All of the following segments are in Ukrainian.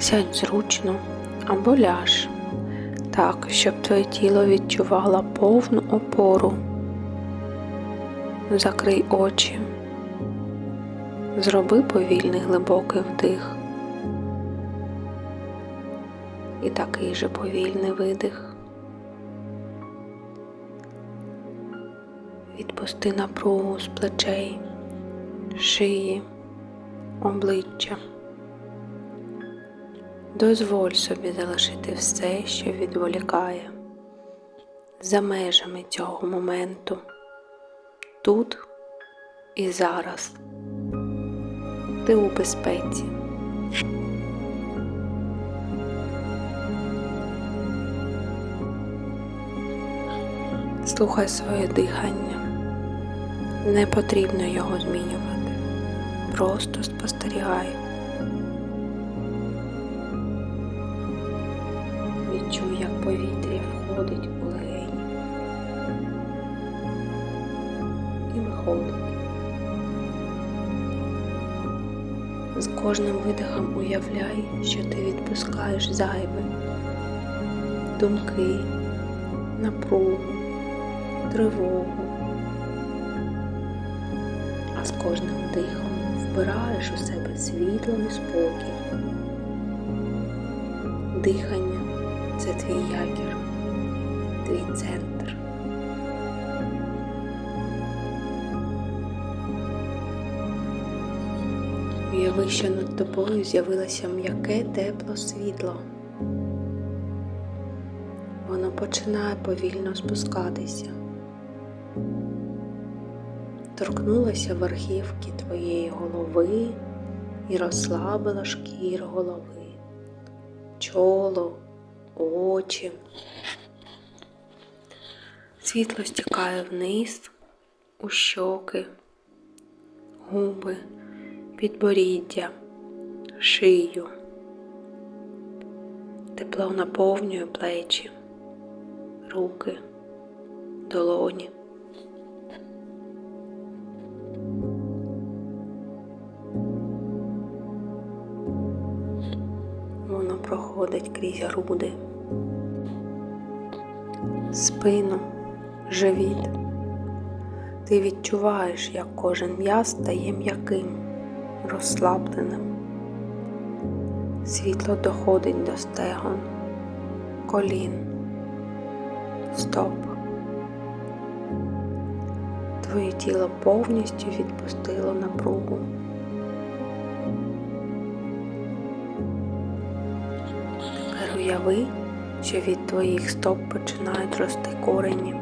Сядь зручно або ляж так, щоб твоє тіло відчувало повну опору. Закрий очі, зроби повільний глибокий вдих і такий же повільний видих. Відпусти напругу з плечей, шиї, обличчя. Дозволь собі залишити все, що відволікає, за межами цього моменту, тут і зараз. Ти у безпеці. Слухай своє дихання. Не потрібно його змінювати. Просто спостерігай. Виходить. З кожним видихом уявляй, що ти відпускаєш зайве, думки, напругу, тривогу, а з кожним дихом вбираєш у себе світло і спокій. Дихання це твій якір, твій центр. Уяви, що над тобою з'явилося м'яке тепло світло. Воно починає повільно спускатися. Торкнулося верхівки твоєї голови і розслабила шкіру голови, чоло, очі. Світло стікає вниз, у щоки, губи, підборіддя, шию. Тепло наповнює плечі, руки, долоні. Воно проходить крізь груди, спину, живіт. Ти відчуваєш, як кожен м'яз стає м'яким, розслабленим. Світло доходить до стегон, колін, стоп. Твоє тіло повністю відпустило напругу. Тепер уяви, що від твоїх стоп починають рости корені.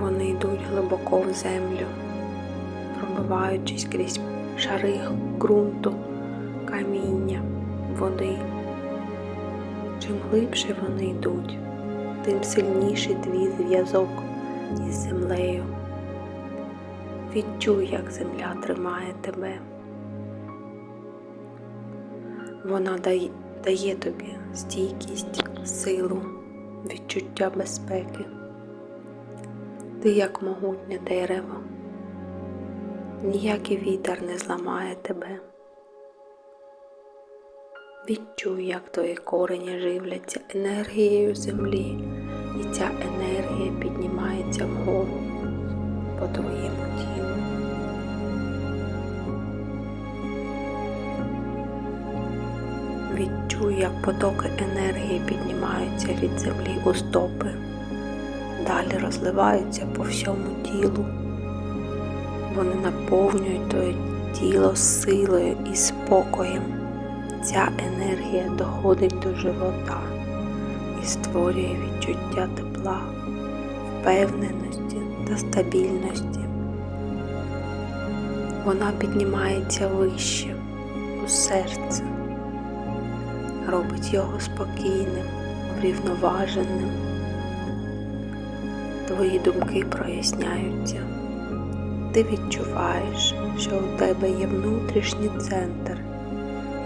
Вони йдуть глибоко в землю, пробиваючись крізь шари ґрунту, каміння, води. Чим глибше вони йдуть, тим сильніший твій зв'язок із землею. Відчуй, як земля тримає тебе. Вона дає, дає тобі стійкість, силу, відчуття безпеки. Ти як могутнє дерево, ніякий вітер не зламає тебе. Відчуй, як твої корені живляться енергією землі, і ця енергія піднімається вгору по твоєму тілу. Відчуй, як потоки енергії піднімаються від землі у стопи, далі розливаються по всьому тілу. Вони наповнюють твоє тіло силою і спокоєм. Ця енергія доходить до живота і створює відчуття тепла, впевненості та стабільності. Вона піднімається вище у серце робить його спокійним, врівноваженим. Твої думки проясняються. Ти відчуваєш, що у тебе є внутрішній центр,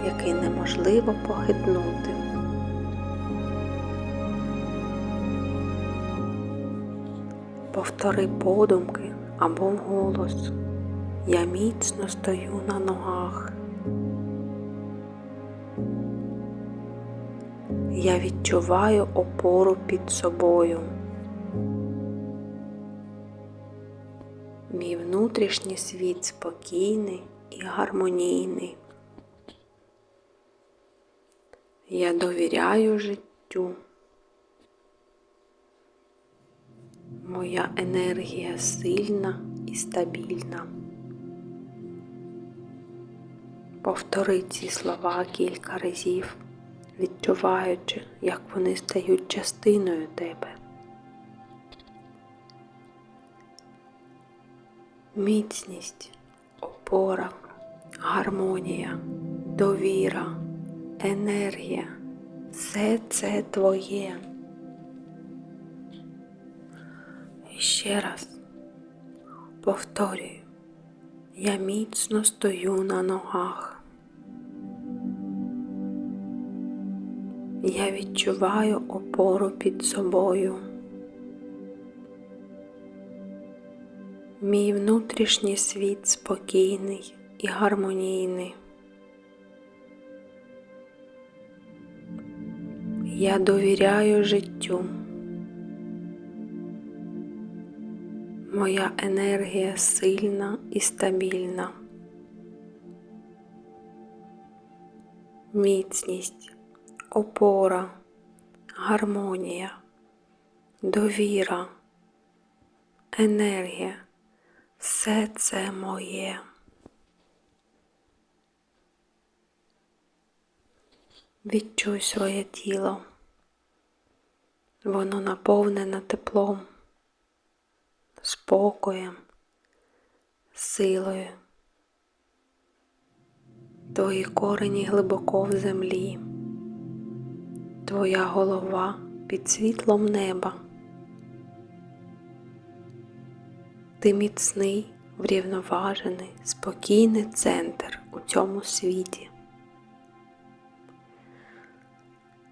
який неможливо похитнути. Повтори подумки або вголос. Я міцно стою на ногах. Я відчуваю опору під собою. Внутрішній світ спокійний і гармонійний. Я довіряю життю. Моя енергія сильна і стабільна. Повтори ці слова кілька разів, відчуваючи, як вони стають частиною тебе. Міцність, опора, гармонія, довіра, енергія все це твоє. І ще раз повторюю, я міцно стою на ногах. Я відчуваю опору під собою. Мій внутрішній світ спокійний і гармонійний. Я довіряю життю. Моя енергія сильна і стабільна. Міцність, опора, гармонія, довіра, енергія все це моє. Відчуй своє тіло. Воно наповнене теплом, спокоєм, силою. Твої корені глибоко в землі, твоя голова під світлом неба. Ти міцний, врівноважений, спокійний центр у цьому світі.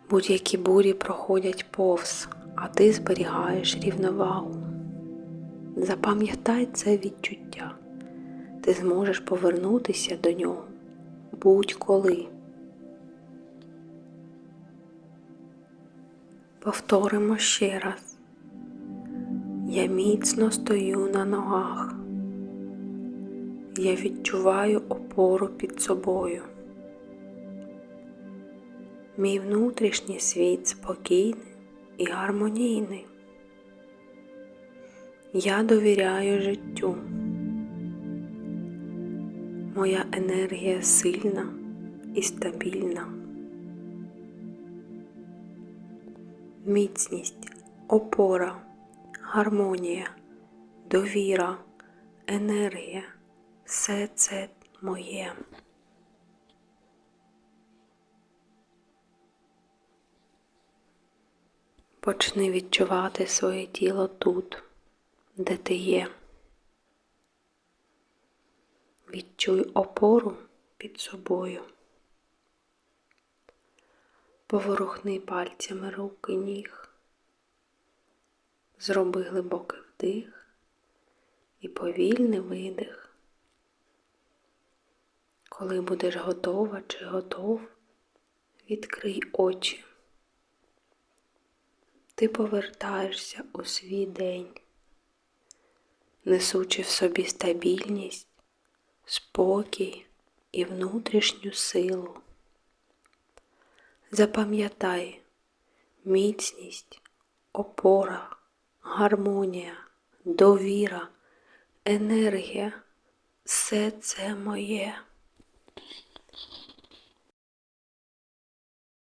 Будь-які бурі проходять повз, а ти зберігаєш рівновагу. Запам'ятай це відчуття, ти зможеш повернутися до нього будь-коли. Повторимо ще раз. Я міцно стою на ногах. Я відчуваю опору під собою. Мій внутрішній світ спокійний і гармонійний. Я довіряю життю. Моя енергія сильна і стабільна. Міцність, опора, гармонія, довіра, енергія все це моє. Почни відчувати своє тіло тут, де ти є. Відчуй опору під собою. Поворухни пальцями руки ніг. Зроби глибокий вдих і повільний видих. Коли будеш готова чи готов, відкрий очі. Ти повертаєшся у свій день, несучи в собі стабільність, спокій і внутрішню силу. Запам'ятай міцність, опора, гармонія, довіра, енергія все це моє.